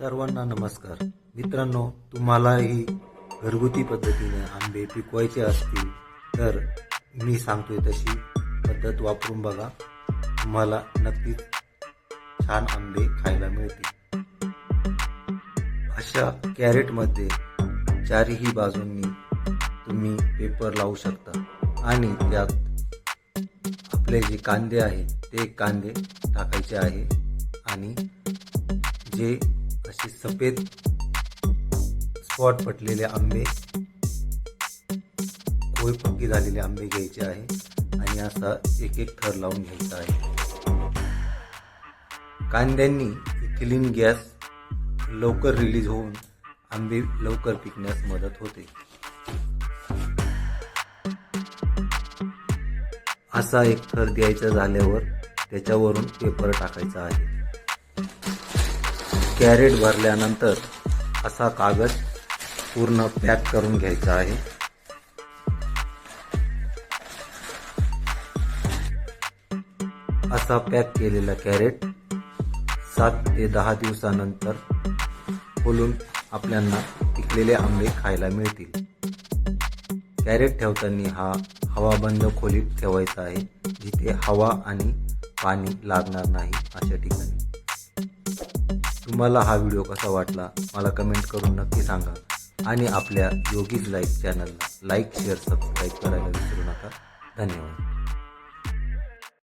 सर्वांना नमस्कार. मित्रांनो तुम्हालाही घरगुती पद्धतीने आंबे पिकवायचे असतील तर मी सांगतोय तशी पद्धत वापरून बघा. तुम्हाला नक्कीच छान आंबे खायला मिळतील. अशा कॅरेटमध्ये चारही बाजूंनी तुम्ही पेपर लावू शकता आणि त्यात आपले जे कांदे आहेत ते कांदे टाकायचे आहे आणि जे असे सफेद स्पॉट पटलेले आंबे कोय पक्की झालेले आंबे घ्यायचे आहे आणि असा एक एक थर लावून घ्यायचा आहे. कांद्यांनी इथिलीन गॅस लवकर रिलीज होऊन आंबे लवकर पिकण्यास मदत होते. असा एक थर द्यायचा झाल्यावर त्याच्यावरून पेपर टाकायचा आहे. कॅरेट भरल्यानंतर असा कागद पूर्ण पॅक करून घ्यायचा आहे. असा पॅक केलेला कॅरेट सात ते दहा दिवसानंतर खोलून आपल्याला पिकलेले आंबे खायला मिळतील. कॅरेट ठेवताना हा हवाबंद खोलीत ठेवायचा आहे जिथे हवा आणि पाणी लागणार नाही अशा ठिकाणी. तुम्हाला हा व्हिडिओ कसा वाटला मला कमेंट करून नक्की सांगा. आणि आपल्या योगीज लाईफ चॅनलला लाईक शेअर सबस्क्राईब करायला विसरू नका. धन्यवाद.